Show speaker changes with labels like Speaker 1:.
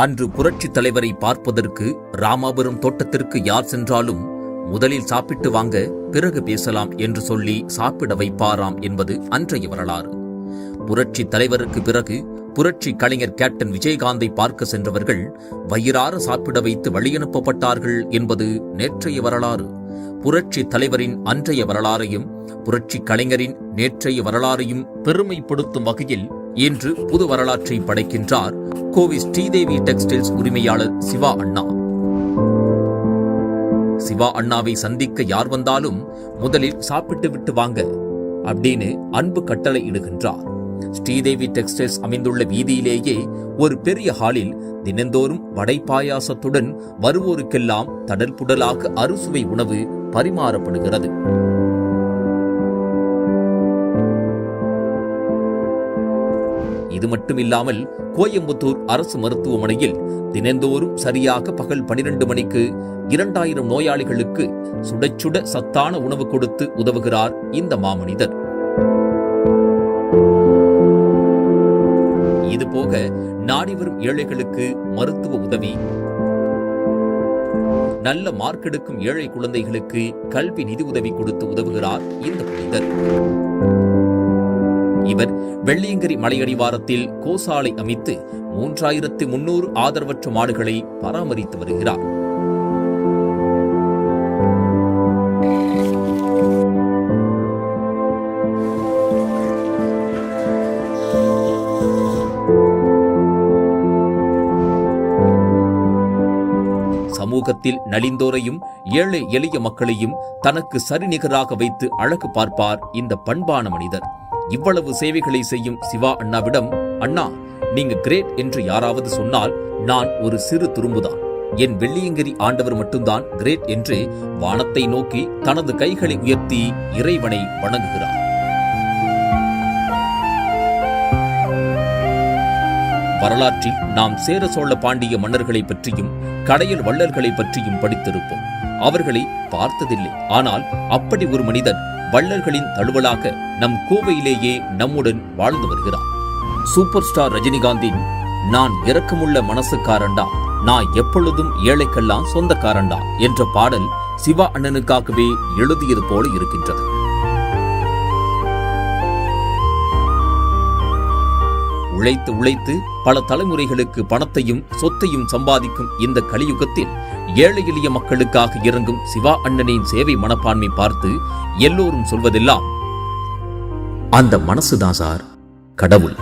Speaker 1: அன்று புரட்சித் தலைவரை பார்ப்பதற்கு ராமாபுரம் தோட்டத்திற்கு யார் சென்றாலும் முதலில் சாப்பிட்டு வாங்க பிறகு பேசலாம் என்று சொல்லி சாப்பிட வைப்பாராம் என்பது அன்றைய வரலாறு. புரட்சி தலைவருக்கு பிறகு புரட்சி கலைஞர் கேப்டன் விஜயகாந்தை பார்க்க சென்றவர்கள் வயிறார சாப்பிட வைத்து வழியனுப்பப்பட்டார்கள் என்பது நேற்றைய வரலாறு. புரட்சி தலைவரின் அன்றைய வரலாறையும் புரட்சி கலைஞரின் நேற்றைய வரலாறையும் பெருமைப்படுத்தும் வகையில் இன்று புது வரலாற்றை படைக்கின்றார் கோவி ஸ்ரீதேவி டெக்ஸ்டைல்ஸ் உரிமையாளர் சிவா அண்ணா. சிவா அண்ணாவை சந்திக்க யார் வந்தாலும் முதலில் சாப்பிட்டு விட்டு வாங்க அப்படின்னு அன்பு கட்டளை இடுகின்றார். ஸ்ரீதேவி டெக்ஸ்டைல்ஸ் அமைந்துள்ள வீதியிலேயே ஒரு பெரிய ஹாலில் தினந்தோறும் வடை பாயாசத்துடன் வருவோருக்கெல்லாம் தடல் புடலாக அறுசுவை உணவு பரிமாறப்படுகிறது. இது மட்டுமில்லாமல் கோயம்புத்தூர் அரசு மருத்துவமனையில் தினந்தோறும் சரியாக பகல் பனிரெண்டு மணிக்கு இரண்டாயிரம் நோயாளிகளுக்கு சுட சுட சத்தான உணவு கொடுத்து உதவுகிறார் இந்த மாமனிதர். இதுபோக நாடி வரும் ஏழைகளுக்கு மருத்துவ உதவி. நல்ல மார்க் எடுக்கும் ஏழை குழந்தைகளுக்கு கல்வி நிதி உதவி கொடுத்து உதவுகிறார் இந்த புனிதர் இவர் வெள்ளியங்கிரி மலையடிவாரத்தில் கோசாலை அமைத்து மூன்றாயிரத்து முன்னூறு ஆதரவற்ற மாடுகளை பராமரித்து வருகிறார். சமூகத்தில் நலிந்தோரையும் ஏழை எளிய மக்களையும் தனக்கு சரிநிகராக வைத்து அழகு பார்ப்பார் இந்த பண்பான மனிதர். இவ்வளவு சேவைகளை செய்யும் சிவா அண்ணாவிடம் அண்ணா நீங்க கிரேட் என்று யாராவது சொன்னால் நான் ஒரு சிறு துரும்புதான். என் வெள்ளியங்கிரி ஆண்டவர் மட்டும்தான் கிரேட் என்று வானத்தை நோக்கி தனது கைகளை உயர்த்தி இறைவனை வணங்குகிறார். வரலாற்றில் நாம் சேர சோழ பாண்டிய மன்னர்களை பற்றியும் கடையல் வள்ளல்களை பற்றியும் படித்திருப்போம். அவர்களை பார்த்ததில்லை. ஆனால் அப்படி ஒரு மனிதன் வள்ளல்களின் தழுவலாக நம் கோவையிலேயே நம்முடன் வாழ்ந்து வருகிறார். சூப்பர் ஸ்டார் ரஜினிகாந்தின் நான் இரக்கமுள்ள மனசுக்காரண்டா நான் எப்பொழுதும் ஏழைக்கெல்லாம் சொந்தக்காரண்டா என்ற பாடல் சிவா அண்ணனுக்காகவே எழுதியது போல இருக்கின்றது. உழைத்து உழைத்து பல தலைமுறைகளுக்கு பணத்தையும் சொத்தையும் சம்பாதிக்கும் இந்த கலியுகத்தில் ஏழை எளிய மக்களுக்காக இறங்கும் சிவா அண்ணனின் சேவை மனப்பான்மை பார்த்து எல்லோரும் சொல்வதெல்லாம் அந்த மனசுதான் சார் கடவுள்.